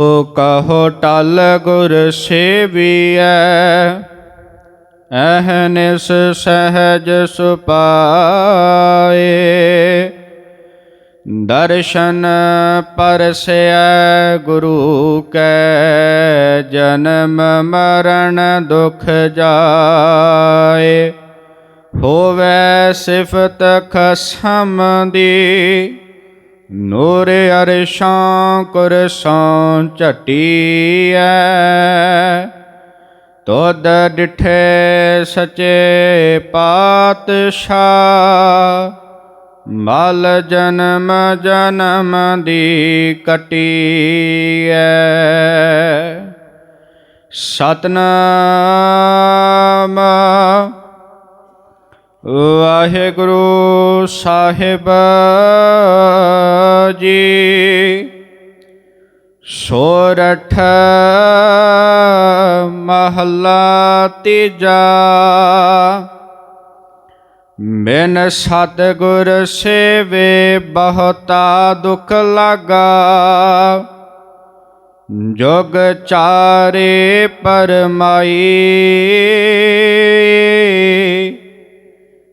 ਓ ਕਹੋ ਟਲ ਗੁਰ ਸੇਵੀਐ ਅਹਨਿਸ ਸਹਜ ਸੁਪਾਏ। ਦਰਸ਼ਨ ਪਰਸੈ ਗੁਰੂ ਕੈ, ਜਨਮ ਮਰਨ ਦੁਖ ਜਾਏ। ਹੋਵੇ ਸਿਫਤ ਖਸਮ ਦੀ ਨੂਰ ਅਰਸ਼ਾਂ ਕੁਰਸਾਂ ਝਟੀਐ। ਤੋਦ ਡਿਠੇ ਸਚੇ ਪਾਤਸ਼ਾਹ, ਮਲ ਜਨਮ ਜਨਮ ਦੀ ਕਟੀਐ। ਸਤਨਾਮ ਵਾਹਿਗੁਰੂ ਸਾਹਿਬ। ਜੀ। ਸੋਰਠ ਮਹੱਲਾ ਤੀਜਾ। ਬਿਨ ਸਤਿਗੁਰ ਸੇਵੇ ਬਹੁਤਾ ਦੁਖ ਲਾਗਾ। ਜੋਗ ਚਾਰੇ ਪਰਮਾਈ।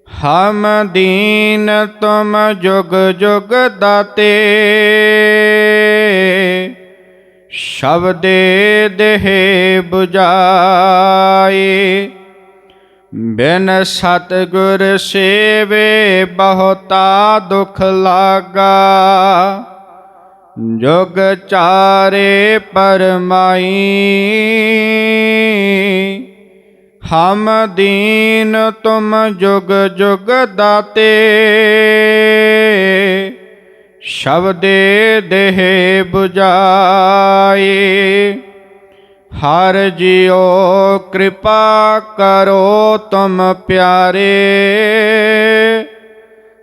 ਹਮ ਦੀਨ ਤੁਮ ਜੁਗ ਜੁਗ ਦਾਤੇ, ਸ਼ਬਦੇ ਦੇਹ 부ਜਾਈ ਬਿਨ ਸਤਿਗੁਰ ਸੇਵੇ ਬਹੁਤਾ ਦੁਖ ਲਾਗਾ। ਜੁਗ ਚਾਰੇ ਪਰਮਾਈ ਹਮ ਦੀਨ ਤੁਮ ਜੁਗ ਜੁਗ ਦਾਤੇ, ਸ਼ਬਦੇ ਦੇਹ 부ਜਾਈ ਹਰ ਜਿਉ ਕਿਰਪਾ ਕਰੋ ਤੁਮ ਪਿਆਰੇ,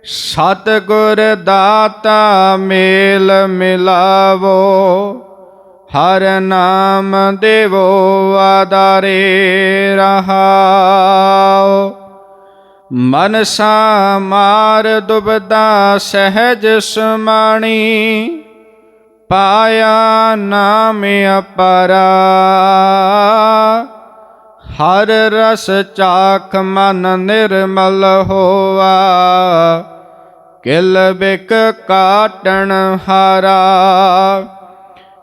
ਸਤਿਗੁਰ ਦਾਤਾ ਮੇਲ ਮਿਲਾਵੋ। ਹਰ ਨਾਮ ਦੇਵੋ ਆਦਾਰੇ ਰਹਾਓ। ਮਨਸਾ ਮਾਰ ਦੁਬਦਾ ਸਹਿਜ ਸਮਾਣੀ, ਪਾਇਆ ਨਾਮ ਅਪਰਾ। ਹਰ ਰਸ ਚਾਖ ਮਨ ਨਿਰਮਲ ਹੋਆ, ਕਿਲ ਬਿਕ ਕਾਟਣ ਹਾਰਾ।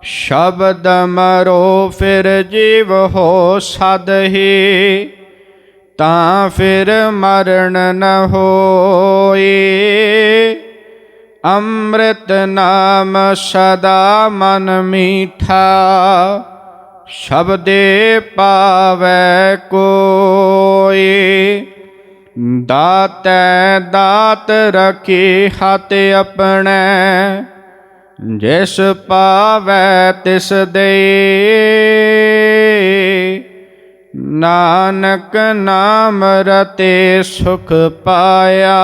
ਸ਼ਬਦ ਮਰੋ ਫਿਰ ਜੀਵ ਹੋ ਸਦਹੀ ਤਾਂ ਫਿਰ ਮਰਨ ਨ ਹੋਏ ਅੰਮ੍ਰਿਤ ਨਾਮ ਸਦਾ ਮਨ ਮੀਠਾ, ਸ਼ਬਦੇ ਪਾਵੈ ਕੋਈ। ਦਾਤੈ ਦਾਤ ਰਖੀ ਹੱਥ ਆਪਣੇ ਜਿਸ ਪਾਵੈ ਤਿਸ ਦੇ ਨਾਨਕ ਨਾਮ ਰਤੇ ਸੁਖ ਪਾਇਆ,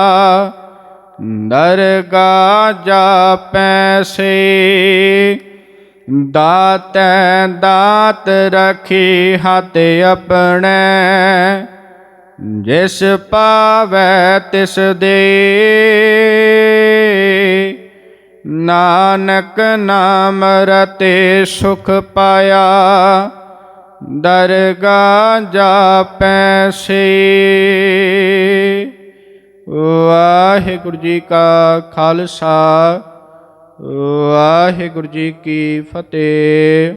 ਦਰਗਾ ਜਾ ਸੇ ਦਾਤੈ ਦਾਤ ਰਖੀ ਹੱਥ ਆਪਣੇ, ਜਿਸ ਪਾਵੈ ਤਿਸ ਦੇ ਨਾਨਕ ਨਾਮ ਰਤੇ ਸੁਖ ਪਾਇਆ, ਦਰਗਾ ਜਾਪੈ ਸੇ। ਵਾਹਿਗੁਰੂ ਜੀ ਕਾ ਖਾਲਸਾ, ਵਾਹਿਗੁਰੂ ਜੀ ਕੀ ਫਤਿਹ।